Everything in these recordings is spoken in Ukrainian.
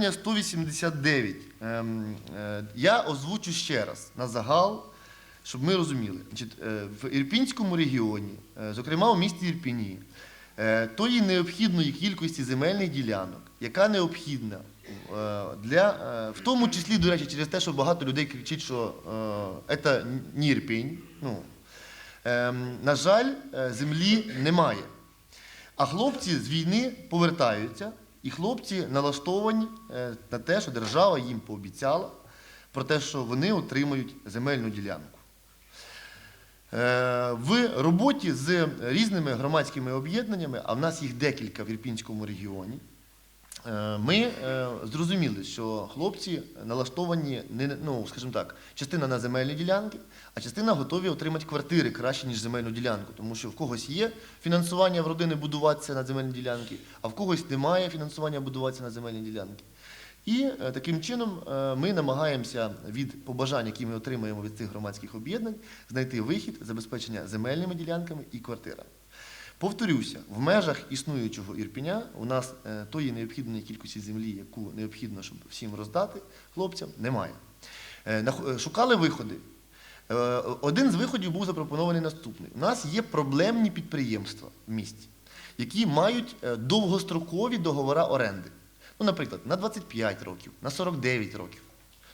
питання 189. Ем, е, Я озвучу ще раз на загал, щоб ми розуміли. Е, в Ірпінському регіоні, е, зокрема у місті Ірпіні, тої необхідної кількості земельних ділянок, яка необхідна для, в тому числі, до речі, через те, що багато людей кричить, що це не Ірпінь. Ну, ем, на жаль, землі немає. А хлопці з війни повертаються, і хлопці налаштовані е, на те, що держава їм пообіцяла про те, що вони отримають земельну ділянку. Е, В роботі з різними громадськими об'єднаннями, а в нас їх декілька в Ірпінському регіоні, ми е, зрозуміли, що хлопці налаштовані, не- ну, скажімо так, частина на земельні ділянки, а частина готові отримати квартири краще, ніж земельну ділянку. Тому що в когось є фінансування в родини будуватися на земельні ділянки, а в когось немає фінансування будуватися на земельні ділянки. І е, таким чином е, ми намагаємося від побажань, які ми отримуємо від цих громадських об'єднань, знайти вихід забезпечення земельними ділянками і квартирами. Повторюся, в межах існуючого Ірпіня у нас е, тої необхідної кількості землі, яку необхідно, щоб всім роздати хлопцям, немає. Е, е, Шукали виходи. Один з виходів був запропонований наступний. У нас є проблемні підприємства в місті, які мають довгострокові договори оренди. Ну, наприклад, на 25 років, на 49 років.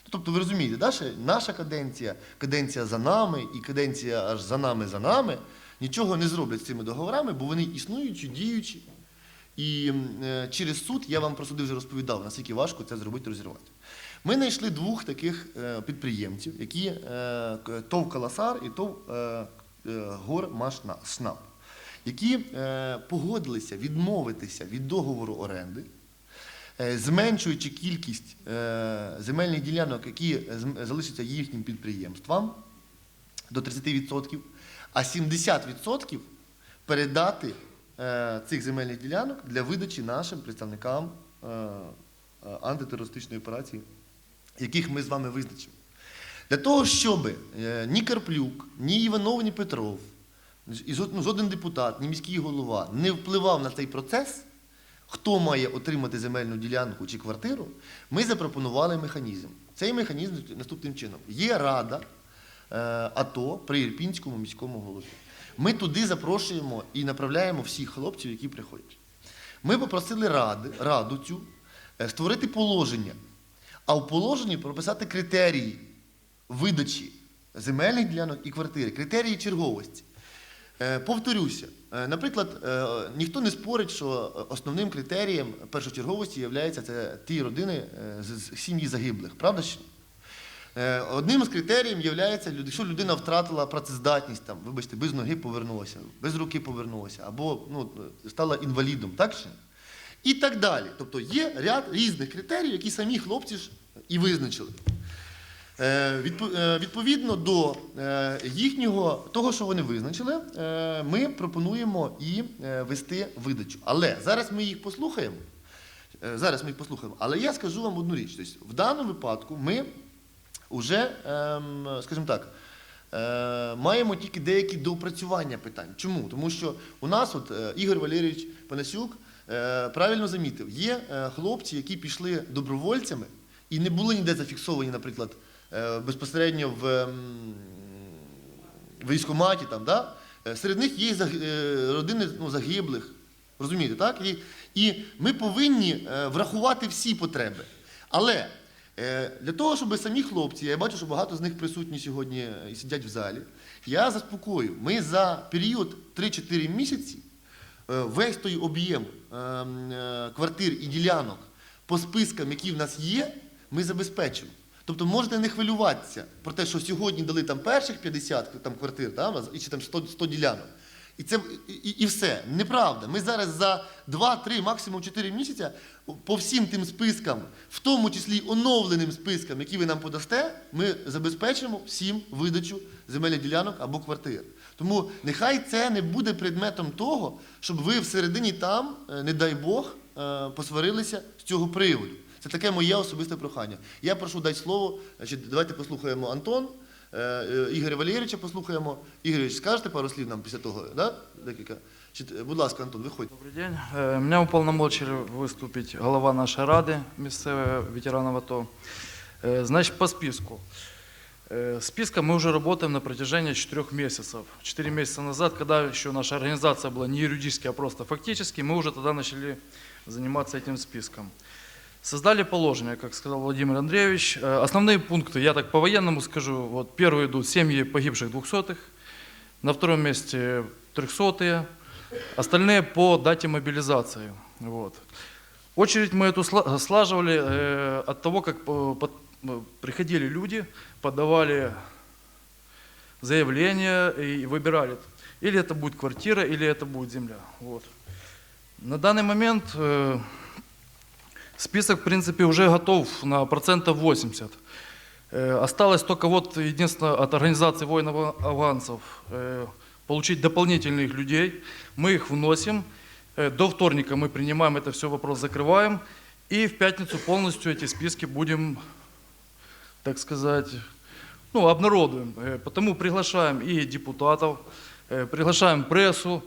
Ну, Тобто, ви розумієте, наша каденція, каденція за нами і каденція аж за нами за нами нічого не зроблять з цими договорами, бо вони існуючі, діючі. І е, через суд я вам про суди вже розповідав, наскільки важко це зробити, розірвати. Ми знайшли двох таких е, підприємців, які е, ТОВ Каласар і ТОВ е, які погодилися відмовитися від договору оренди, зменшуючи кількість земельних ділянок, які залишаться їхнім підприємствам до 30%, а 70% передати е, цих земельних ділянок для видачі нашим представникам е, е, антитерористичної операції, яких ми з вами визначимо. Для того, щоб ні Карплюк, ні Іванов, ні Петров, і ну, жоден депутат, ні міський голова не впливав на цей процес, хто має отримати земельну ділянку чи квартиру, ми запропонували механізм. Цей механізм наступним чином. Є рада АТО при Ірпінському міському голові. Ми туди запрошуємо і направляємо всіх хлопців, які приходять. Ми попросили ради, раду цю е, створити положення, а в положенні прописати критерії видачі земельних ділянок і квартири, критерії черговості. Е, Повторюся, е, наприклад, е, ніхто не спорить, що основним критерієм першочерговості є ті родини е, з сім'ї загиблих, правда? Е, Одним з критеріїв є, якщо людина втратила працездатність, там, вибачте, без ноги повернулася, без руки повернулася, або ну, стала інвалідом, так чи? І так далі. Тобто є ряд різних критеріїв, які самі хлопці ж і визначили. Е, е, Відповідно до е, їхнього того, що вони визначили, е, ми пропонуємо і е, вести видачу. Але зараз ми їх послухаємо. Е, Зараз ми їх послухаємо. Але я скажу вам одну річ. Тобто, в даному випадку ми вже, ем, скажімо так, е, маємо тільки деякі доопрацювання питань. Чому? Тому що у нас, от е, Ігор Валерійович Панасюк е, правильно замітив, є хлопці, які пішли добровольцями і не були ніде зафіксовані, наприклад, безпосередньо в ем, військкоматі, там, да? Серед них є родини ну, загиблих. Розумієте, так? І, і ми повинні врахувати всі потреби. Але для того, щоб самі хлопці, я бачу, що багато з них присутні сьогодні е, і сидять в залі, я заспокою, ми за період 3-4 місяці е, весь той об'єм е, м, е, квартир і ділянок по спискам, які в нас є, ми забезпечимо. Тобто можете не хвилюватися про те, що сьогодні дали там перших 50 там, квартир, нас, і чи там 100, 100 ділянок. І це і, і, все. Неправда. Ми зараз за 2-3, максимум 4 місяця по всім тим спискам, в тому числі оновленим спискам, які ви нам подасте, ми забезпечимо всім видачу земельних ділянок або квартир. Тому нехай це не буде предметом того, щоб ви всередині там, е, не дай Бог, е, посварилися з цього приводу. Це таке моє особисте прохання. Я прошу дати слово. Значить, давайте послухаємо Антон, Ігоря Валерійовича послухаємо. Ігоревич, скажете пару слів нам після того, да? декілька? Чи- Будь ласка, Антон, виходь. Добрый день. Э, Меня уполномочили выступить голова нашей Рады місцевої ветеранов АТО. Э, Значит, по списку. Э, Списком мы уже работаем на протяжении четырех месяцев. Четыре месяца назад, когда еще наша организация была не юридически, а просто фактически, мы уже тогда начали заниматься этим списком. Создали положение, как сказал Владимир Андреевич. Э, Основные пункты, я так по-военному скажу, вот первые идут семьи погибших двухсотых, на втором месте трехсотые, остальные по дате мобилизации. Вот. Очередь мы эту сла- слаживали э, от того, как э, под- э, приходили люди, подавали заявления и выбирали, или это будет квартира, или это будет земля. Вот. На данный момент э, список, в принципе, уже готов на процентов 80. Э, Осталось только вот единственное от организации воинов-афганцев э, получить дополнительных людей. Мы их вносим. Э, До вторника мы принимаем это все, вопрос закрываем. И в пятницу полностью эти списки будем, так сказать, ну, обнародуем. Э, Потому приглашаем и депутатов, э, приглашаем прессу,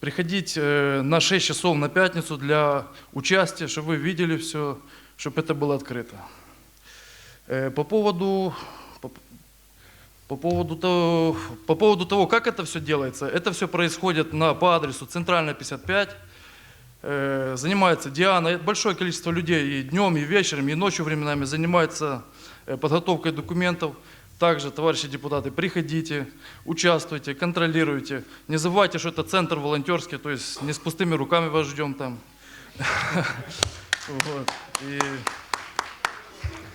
приходить э, на 6 часов на пятницу для участия, чтобы вы видели все, чтобы это было открыто. Э, По поводу, по, по поводу, того, по поводу того, как это все делается, это все происходит на, по адресу Центральная 55. Э, Занимается Диана, большое количество людей и днем, и вечером, и ночью временами занимается подготовкой документов. Также, товарищи депутаты, приходите, участвуйте, контролируйте. Не забывайте, что это центр волонтерский, то есть не с пустыми руками вас ждем там.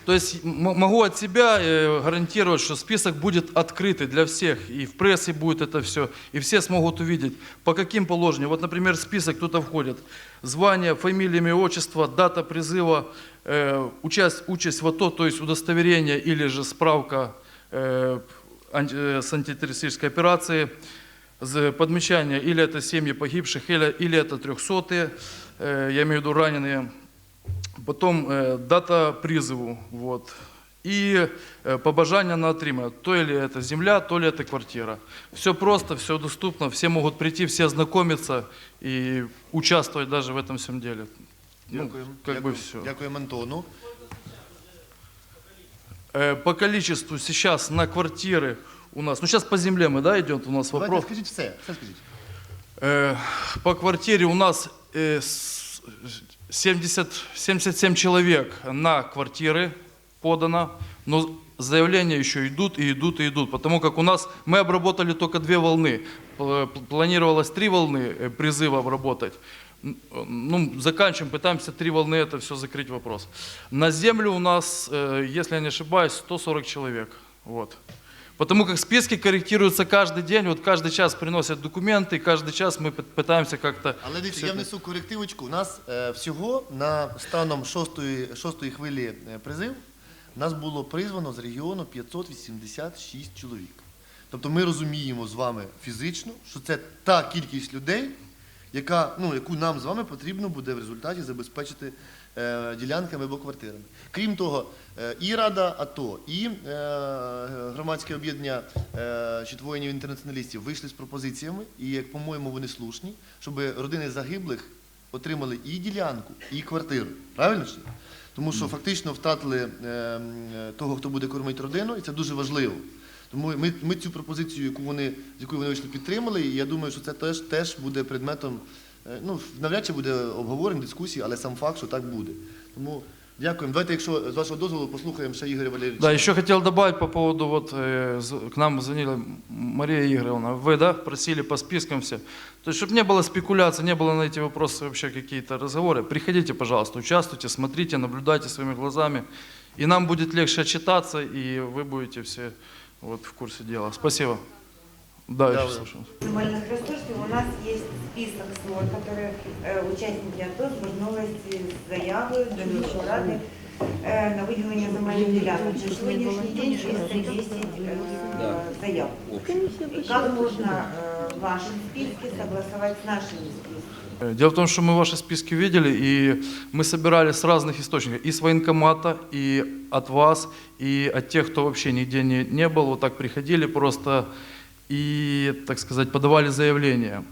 То есть могу от себя э, гарантировать, что список будет открытый для всех, и в прессе будет это все, и все смогут увидеть, по каким положениям. Вот, например, список тут входит звание, фамилия, имя, отчество, дата призыва, э, участь, участь в АТО, то есть удостоверение или же справка с антитеррористической операции, з- подмечание, или это семьи погибших, или, или это трехсотые, э, я имею в виду раненые, Потом э, дата призыву, вот. И э, побажання на отримання. То ли это земля, то ли это квартира. Все просто, все доступно, все могут прийти, все ознакомиться и участвовать даже в этом всем деле. Ну, Дякуємо. как бы Дякуємо. все. Дякуємо Антону. Э, по количеству сейчас на квартиры у нас, ну сейчас по земле мы, да, идет у нас Давайте вопрос. скажіть все. Все скажіть. Э, По квартире у нас э, с- 70, 77 человек на квартиры подано, но заявления еще идут и идут и идут, потому как у нас мы обработали только две волны. П- Планировалось три волны э, призыва обработать. Н- Ну, заканчиваем, пытаемся три волны это все закрыть вопрос. На землю у нас, э, если я не ошибаюсь, 140 человек. Вот. Потому как списки корректируются каждый день, вот каждый час приносят документы, и каждый час мы пы- пытаемся как-то... Але дивіться, все я это- внесу корективочку. У нас е, всього на станом шостої, шостої хвилі е, призив нас було призвано з регіону 586 чоловік. Тобто ми розуміємо з вами фізично, що це та кількість людей, яка, ну, яку нам з вами потрібно буде в результаті забезпечити е, ділянками або квартирами. Крім того, е, і Рада АТО, і е, громадське об'єднання е, «Щит воїнів-інтернаціоналістів вийшли з пропозиціями, і, як по-моєму, вони слушні, щоб родини загиблих отримали і ділянку, і квартиру. Правильно ж? Тому що фактично втратили е, того, хто буде кормити родину, і це дуже важливо. Тому ми, ми цю пропозицію, яку вони, з якою вони вийшли, підтримали, і я думаю, що це теж, теж буде предметом, е, ну, навряд чи буде обговорень, дискусій, але сам факт, що так буде. Тому дякуємо. Давайте, якщо з вашого дозволу, послухаємо ще Ігоря Валерійовича. Да, еще хотел добавить по поводу, вот э, з- к нам звонила Мария Игоревна, вы, да, просили по спискам все. То есть, чтобы не было спекуляций, не было на эти вопросы вообще какие-то разговоры, приходите, пожалуйста, участвуйте, смотрите, наблюдайте своими глазами, и нам будет легче отчитаться, и вы будете все вот в курсе дела. Спасибо. Да, Да, я вы- слушаю. максимальных ресурсов у нас есть список свой, который э, участники АТО звернулись з заявою до міської ради е, на виділення земельних ділянок. На сьогоднішній день 310 е, заяв. Как можно э, ваши списки согласовать с нашими списками? Э, Дело в том, что мы ваши списки видели, и мы собирали с разных источников, и с военкомата, и от вас, и от тех, кто вообще нигде не, не был, вот так приходили просто и, так сказать, подавали заявления.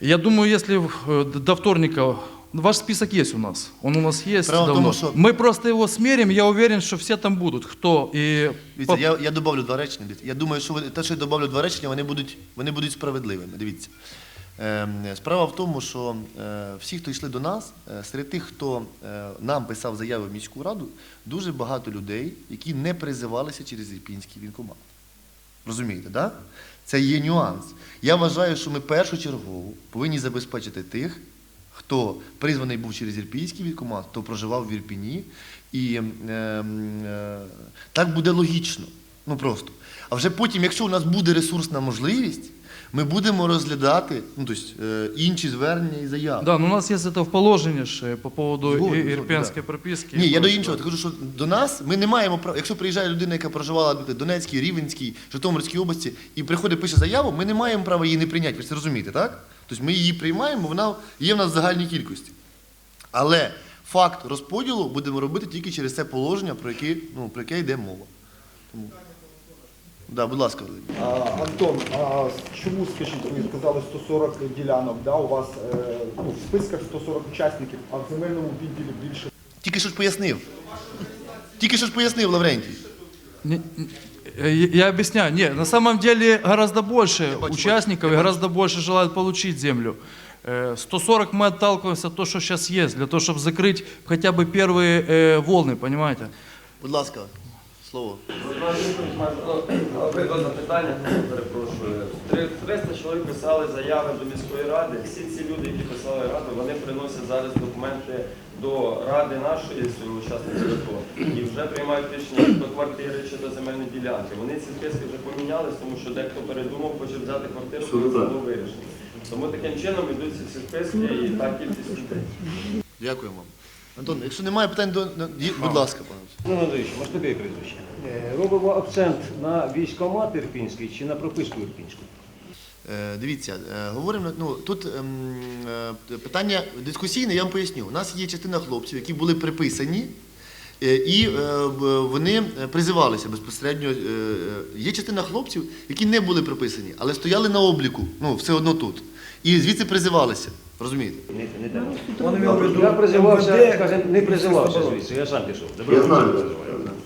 Я думаю, если э, д- до вторника ваш список есть у нас, он у нас есть Право в давно. тому, що- Мы просто его смерим, я уверен, что все там будут, кто и Дивіться, я, я добавлю два речення. Дивіться. Я думаю, що те, що я добавлю два речення, вони будуть, вони будуть справедливими. Дивіться. Ем, Справа в тому, що е, всі, хто йшли до нас, е, серед тих, хто е, нам писав заяви в міську раду, дуже багато людей, які не призивалися через Ірпінський вінкомат. Розумієте? Да? Це є нюанс. Я вважаю, що ми першочергово повинні забезпечити тих, хто призваний був через Ірпінський військомат, то проживав в Ірпіні. І е, е, так буде логічно. Ну просто. А вже потім, якщо у нас буде ресурсна можливість, ми будемо розглядати ну, тобто, е, інші звернення і заяви. Да, но у нас есть это в положении э, по поводу Згоден, згоден, прописки. Ні, я до іншого кажу, що до нас ми не маємо права. Якщо приїжджає людина, яка проживала в Донецькій, Рівенській, Житомирській області, і приходить пише заяву, ми не маємо права її не прийняти. Ви ж це розумієте, так? Тобто ми її приймаємо, вона є в нас в загальній кількості. Але факт розподілу будемо робити тільки через це положення, про яке, ну, про яке йде мова. Тому... Да, будь ласка, Валерій. А, Антон, а чому, скажіть, ви сказали 140 ділянок, да, у вас е, ну, в списках 140 учасників, а в земельному відділі більше Тільки що ж пояснив. Тільки що ж пояснив, Лаврентій. Не- не- э, Я я объясняю. Нет, на самом деле гораздо больше бачу, участников я и гораздо больше желают получить землю. Э, 140 мы отталкиваемся от того, что сейчас есть, для того, чтобы закрыть хотя бы первые э, волны, понимаете? Будь ласка, слово. Обидва запитання, перепрошую. 300 чоловік писали заяви до міської ради. Всі ці люди, які писали раду, вони приносять зараз документи до ради нашої свого учасників АТО і вже приймають рішення до квартири чи до земельної ділянки. Вони ці списки вже помінялись, тому що дехто передумав, хоче взяти квартиру, коли це було вирішено. Тому таким чином йдуть ці всі списки і та кількість людей. Дякуємо вам. Антон, якщо немає питань, до... є- будь ласка, пане. Ну, Андрійович, може тобі прізвище. Е, Робимо акцент на військомат Ірпінський чи на прописку Ірпінську? Е, Дивіться, е, говоримо, ну тут ем, е, питання дискусійне, я вам поясню. У нас є частина хлопців, які були приписані, е, і е, б- вони призивалися безпосередньо. е, е, Є частина хлопців, які не були приписані, але стояли на обліку, ну все одно тут. І звідси призивалися. Розумієте? Не, не так. Я призивався, скажімо, не призивався звідси, я сам пішов. Добровольно призивав.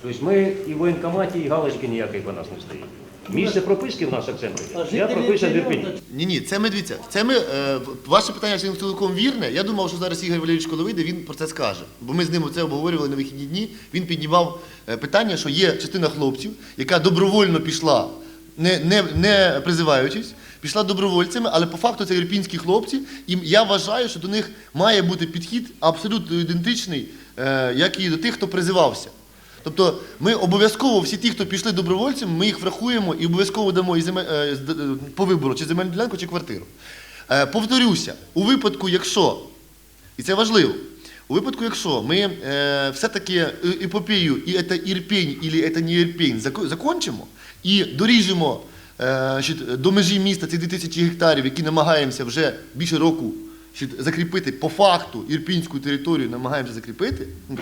Тобто ми і в воєнкоматі, і галочки ніякої по нас не стоїть. Місце прописки в нас акцентує. Я прописаний в Ірпіні. Ні, ні, це ми дивіться. Це ми е, ваше питання чи цілком вірне. Я думав, що зараз Ігор Валерійович, коли вийде, він про це скаже. Бо ми з ним це обговорювали на вихідні дні. Він піднімав е, питання, що є частина хлопців, яка добровольно пішла, не, не, не призиваючись, пішла добровольцями, але по факту це ірпінські хлопці. І я вважаю, що до них має бути підхід абсолютно ідентичний, е, як і до тих, хто призивався. Тобто ми обов'язково всі ті, хто пішли добровольцями, ми їх врахуємо і обов'язково дамо і земель, е, е, по вибору чи земельну ділянку, чи квартиру. Повторюся, у випадку, якщо, і це важливо, у випадку, якщо ми все-таки епопею і це Ірпінь, і це не Ірпінь закончимо і доріжемо до межі міста ці 2000 гектарів, які намагаємося вже більше року закріпити по факту ірпінську територію, намагаємося закріпити, ну,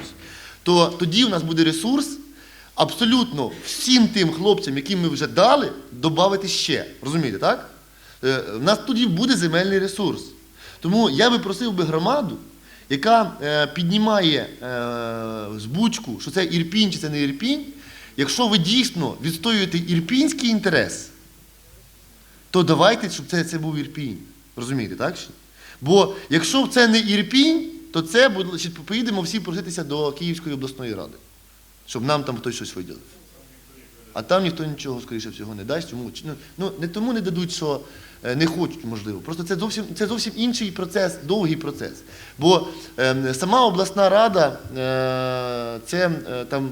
то тоді у нас буде ресурс абсолютно всім тим хлопцям, яким ми вже дали, додати ще. Розумієте, так? Е, У нас тоді буде земельний ресурс. Тому я би просив би громаду, яка е, піднімає е, збучку, що це Ірпінь чи це не Ірпінь, якщо ви дійсно відстоюєте ірпінський інтерес, то давайте, щоб це, це був Ірпінь. Розумієте, так? Бо якщо це не Ірпінь, то це буде, поїдемо всі проситися до Київської обласної ради, щоб нам там хтось щось виділив. А там ніхто нічого, скоріше всього, не дасть. Чому? Чи- Ну, ну, не тому не дадуть, що е, не хочуть, можливо. Просто це зовсім, це зовсім інший процес, довгий процес. Бо е, сама обласна рада е, це е, там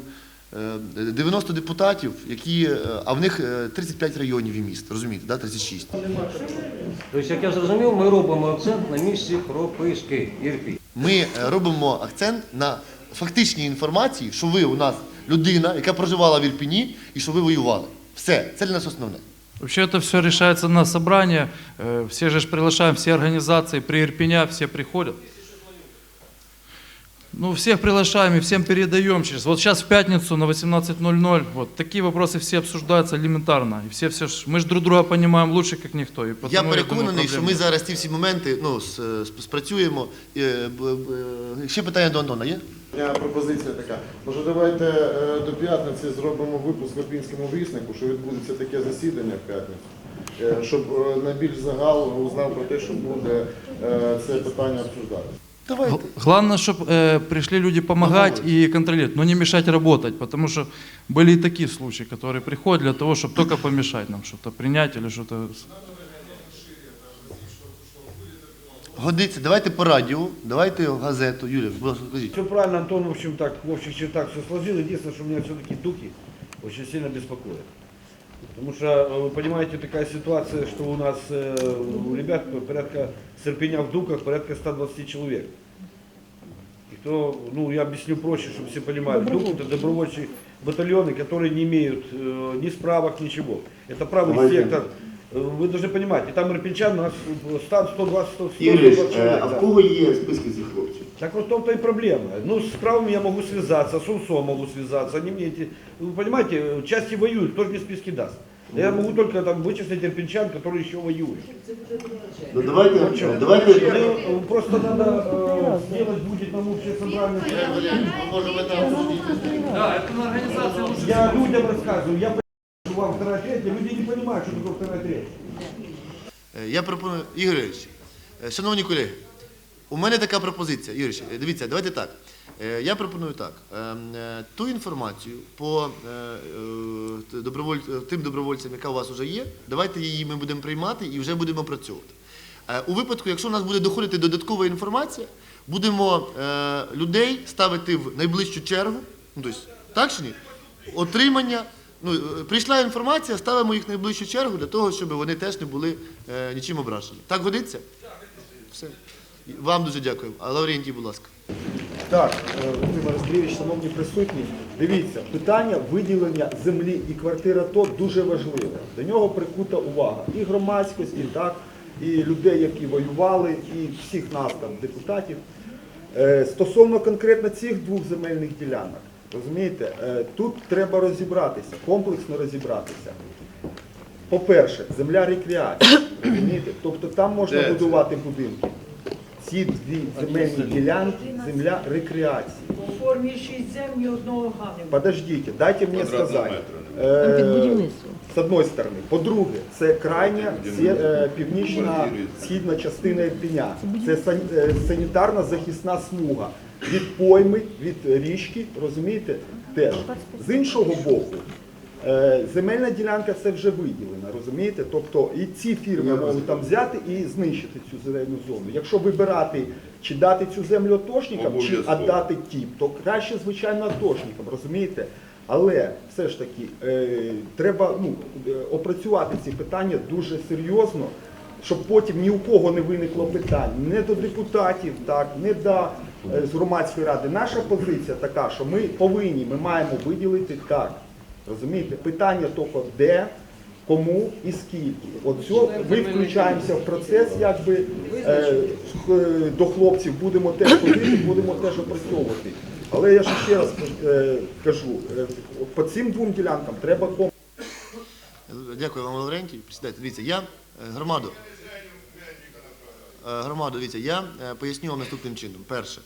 90 депутатів, які, е, а в них е, 35 районів і міст, розумієте, да? 36. Тобто, як я зрозумів, ми робимо акцент на місці прописки Ірпінь. Ми е, робимо акцент на фактичній інформації, що ви у нас людина, яка проживала в Ірпіні, і що ви воювали. Все, це для нас основне. Вообще это все решается на собрании. Э, Все же ж приглашаем, все организации при Ирпеня, все приходят. Ну, всех приглашаем и всем передаем через. Вот сейчас в пятницу на 18.00, вот такие вопросы все обсуждаются элементарно. И все, все, ж- мы же друг друга понимаем лучше, как никто. И Я потому, думаю, переконаний, що проблем ми нет. зараз ці всі моменти ну, с- сп- спрацюємо. Е, б- б- Ще питання до Антона є? У мене пропозиція така. Може, давайте е, до п'ятниці зробимо випуск в Ірпінському віснику, що відбудеться таке засідання в п'ятницю, Е, щоб е, найбільш загал узнав про те, що буде е, це питання обсуждати. Давайте. Г- Главное, чтобы пришли люди помогать и контролировать, но не мешать работать, потому что были и такие случаи, которые приходят для того, чтобы только помешать нам что-то принять или что-то. Годиться, давайте по радіо, давайте в газету. Юля, будь ласка, скажіть. Все правильно, Антон, в общем, так, в общих чертах все сложил. Единственное, что меня все-таки духи очень сильно беспокоят. Потому что, э, вы понимаете, такая ситуация, что у нас э, у ребят порядка с Ирпеня в Дуках порядка 120 человек. И кто, ну, я объясню проще, чтобы все понимали. Дух это добровольчие батальоны, которые не имеют э, ни справок, ничего. Это правый Давайте. сектор. Э, Вы должны понимать, и там ирпенчан у нас э, стан 120 100 Ігоріш, 120 человек. а да. в кого є списки цих хлопців? Так вот в том-то и проблема. Ну, с правыми я могу связаться, с УНСО могу связаться. Они мне эти, вы понимаете, части воюют, кто же мне списки даст? Я могу только там вычислить ирпенчан, которые еще воюют. Ну давайте, Вот чё. давайте. Ну, просто надо э, сделать будет нам общее собрание. Да, это на организации лучше Я людям рассказываю, я понимаю, вам вторая третья, люди не понимают, что такое вторая третья. Е, Я пропоную, Ігорович, е, шановні колеги, у мене така пропозиція. Ігорович, е, дивіться, давайте так. Е, Я пропоную так. Ем, е, Ту інформацію по тим добровольцям, яка у вас вже є, давайте її ми будемо приймати і вже будемо опрацьовувати. Е, У випадку, якщо у нас буде доходити додаткова інформація, будемо людей ставити в найближчу чергу. Ну, тобто, так чи ні? Отримання. Ну, прийшла інформація, ставимо їх в найближчу чергу для того, щоб вони теж не були нічим ображені. Так годиться? Все. Вам дуже дякую. А Лаврентій, будь ласка. Так, е, Володимир Андрійович, шановні присутні, дивіться, питання виділення землі і квартира ТО дуже важливе. До нього прикута увага і громадськості, так, і людей, які воювали, і всіх нас там, депутатів. Е, Стосовно конкретно цих двох земельних ділянок, розумієте, е, тут треба розібратися, комплексно розібратися. По-перше, земля рекреації, розумієте? Тобто там можна будувати будинки. Ці дві земельні ділянки земля рекреації. По формі 6 зем ні одного га немає. Подождите, дайте мне сказать. Е, З одної сторони. По-друге, це крайня е, північна східна частина Ірпіня. Це сан- е, санітарна захисна смуга. Від пойми, від річки, розумієте, теж. З іншого боку, е, земельна ділянка це вже виділена, розумієте? Тобто і ці фірми можуть там взяти і знищити цю зелену зону. Якщо вибирати, чи дати цю землю атошникам, чи віддати тіп, то краще, звичайно, атошникам, розумієте? Але все ж таки е, треба ну, е, опрацювати ці питання дуже серйозно, щоб потім ні у кого не виникло питань, не до депутатів, так, не до е, з громадської ради. Наша позиція така, що ми повинні, ми маємо виділити так. Розумієте, питання тільки де, кому і скільки. От ми включаємося в процес, якби е, до хлопців будемо теж ходити, будемо теж опрацьовувати. Але я ж ще раз е, кажу, е, по цим двом ділянкам треба ком. Дякую вам, Лаврентій. Присідайте. Дивіться, я е, громаду. Е, Громаду, дивіться, я е, поясню вам наступним чином. Перше.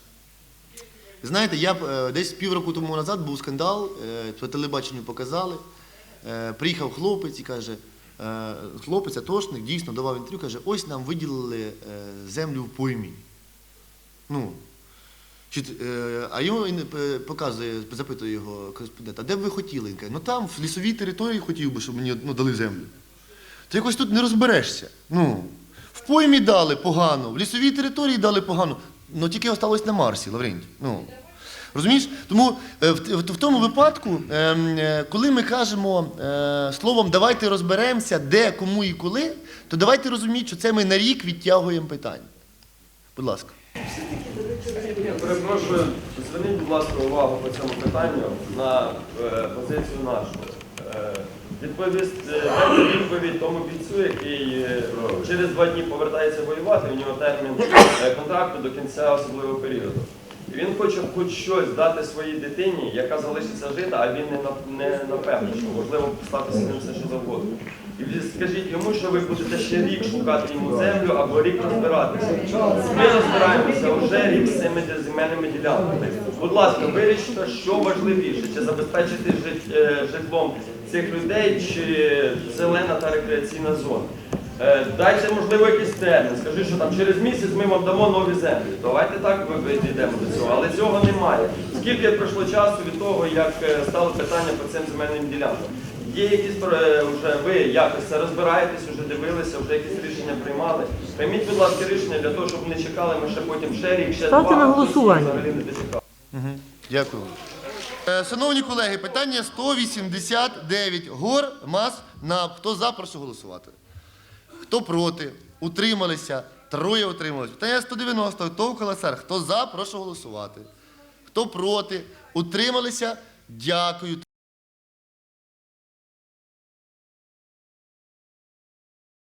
Знаєте, я е, десь півроку тому назад був скандал, е, по телебаченню показали. Е, Приїхав хлопець і каже, е, хлопець, атошник, дійсно давав інтерв'ю, каже, ось нам виділили е, землю в поймі. Ну, а йому він показує, запитує його кореспондент, а де б ви хотіли? Він каже, ну там, в лісовій території хотів би, щоб мені ну, дали землю. Ти якось тут не розберешся. Ну, в поймі дали погано, в лісовій території дали погано, ну тільки осталось на Марсі, Лаврентій. Ну, розумієш? Тому е, в, тому випадку, ем, е, коли ми кажемо е, словом давайте розберемося, де, кому і коли, то давайте розуміти, що це ми на рік відтягуємо питання. Будь ласка. Перепрошую, зверніть, будь ласка, увагу по цьому питанню на позицію нашу. Відповість, відповідь тому бійцю, який через два дні повертається воювати, у нього термін контракту до кінця особливого періоду. Він хоче хоч щось дати своїй дитині, яка залишиться жити, а він не не напевне, що можливо статися ним все що завгодно. І скажіть йому, що ви будете ще рік шукати йому землю або рік розбиратися. Ми розбираємося вже рік з цими земельними ділянками. Будь ласка, вирішите, що важливіше, чи забезпечити е, житлом цих людей, чи зелена та рекреаційна зона. Е, Дайте, можливо, якийсь термін. Скажи, що там через місяць ми вам дамо нові землі. Давайте так ви дійдемо до цього. Але цього немає. Скільки пройшло часу від того, як е, стало питання по цим земельним ділянкам? Є якісь е, вже ви якось це розбираєтесь, вже дивилися, вже якісь рішення приймали. Прийміть, будь ласка, рішення для того, щоб не чекали ми ще потім ще рік, ще Ставте два. на голосування. Взагалі не дочекав. Дякую. Е, Шановні колеги, питання 189. Гор, мас, НАП. Хто за, прошу голосувати. Хто проти? Утрималися? Троє утрималися. Питання 190. Хто в Колесар? Хто за, прошу голосувати. Хто проти? Утрималися? Дякую.